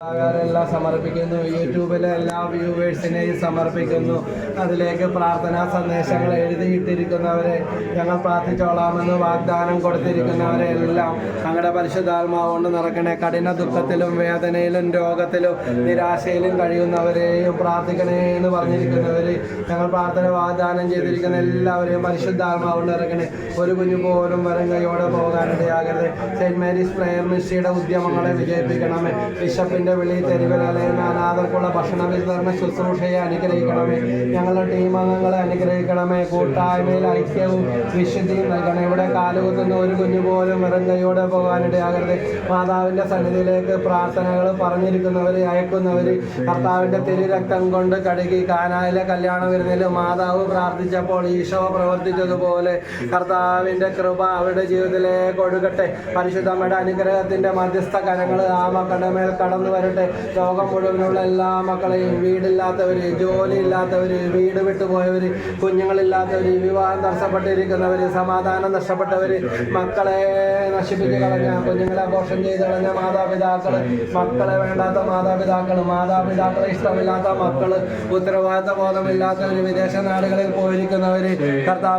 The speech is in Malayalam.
എല്ലാം സമർപ്പിക്കുന്നു. യൂട്യൂബിലെ എല്ലാ വ്യൂവേഴ്സിനെയും സമർപ്പിക്കുന്നു. അതിലേക്ക് പ്രാർത്ഥനാ സന്ദേശങ്ങൾ എഴുതിയിട്ടിരിക്കുന്നവരെ ഞങ്ങൾ പ്രാർത്ഥിച്ചോളാമെന്ന് വാഗ്ദാനം കൊടുത്തിരിക്കുന്നവരെ എല്ലാം ഞങ്ങളുടെ പരിശുദ്ധാത്മാവുകൊണ്ട് നിറക്കണേ കഠിന ദുഃഖത്തിലും വേദനയിലും രോഗത്തിലും നിരാശയിലും കഴിയുന്നവരെയും പ്രാർത്ഥിക്കണേ എന്ന് പറഞ്ഞിരിക്കുന്നവർ ഞങ്ങൾ പ്രാർത്ഥന വാഗ്ദാനം ചെയ്തിരിക്കുന്ന എല്ലാവരെയും പരിശുദ്ധാത്മാവുകൊണ്ട് നിറക്കണേ ഒരു കുഞ്ഞു പോലും വരും കൈയോടെ പോകാനിടയാകരുത്. സെയിന്റ് മേരീസ് പ്രേയർ മിസ്റ്റിയുടെ ഉദ്യമങ്ങളെ വിജയിപ്പിക്കണമേ. ബിഷപ്പിന്റെ വിളി തെരുവിൽ അലയുന്ന അനാഥർക്കുള്ള ഭക്ഷണ വിതരണ ശുശ്രൂഷയെ അനുഗ്രഹിക്കണമേ. ഞങ്ങളുടെ ടീം അംഗങ്ങളെ അനുഗ്രഹിക്കണമേ. കൂട്ടായ്മയിൽ ഐക്യവും വിശുദ്ധിയും നൽകണം ഇവിടെ കാലുകുത്തുന്ന ഒരു കുഞ്ഞു പോലും വെറും പോകാനിടയാകരുത് മാതാവിന്റെ സന്നിധിയിലേക്ക് പ്രാർത്ഥനകൾ പറഞ്ഞിരിക്കുന്നവർ അയക്കുന്നവർ കർത്താവിന്റെ തിരുരക്തം കൊണ്ട് കഴുകി കാനായിലെ കല്യാണ വിരുന്നിൽ മാതാവ് പ്രാർത്ഥിച്ചപ്പോൾ ഈശോ പ്രവർത്തിച്ചതുപോലെ കർത്താവിന്റെ കൃപ അവരുടെ ജീവിതത്തിലേക്ക് ഒഴുകട്ടെ. പരിശുദ്ധമ്മയുടെ അനുഗ്രഹത്തിന്റെ മധ്യസ്ഥ കരങ്ങൾ ആ മക്കളുടെ മേൽ കടന്നു വരട്ടെ ലോകം മുഴുവനുള്ള എല്ലാ മക്കളെയും വീടില്ലാത്തവര് ജോലി ഇല്ലാത്തവര് വീട് വിട്ടുപോയവര് കുഞ്ഞുങ്ങളില്ലാത്തവര് വിവാഹം തടസ്സപ്പെട്ടിരിക്കുന്നവര് സമാധാനം നഷ്ടപ്പെട്ടവര് മക്കളെ നശിപ്പിച്ച് കളഞ്ഞ കുഞ്ഞുങ്ങളെ ആഘോഷം ചെയ്ത് കളഞ്ഞ മാതാപിതാക്കൾ മക്കളെ വേണ്ടാത്ത മാതാപിതാക്കൾ മാതാപിതാക്കളെ ഇഷ്ടമില്ലാത്ത മക്കൾ ഉത്തരവാദിത്ത ബോധമില്ലാത്തവര് വിദേശ നാടുകളിൽ പോയിരിക്കുന്നവര് കർത്താവ്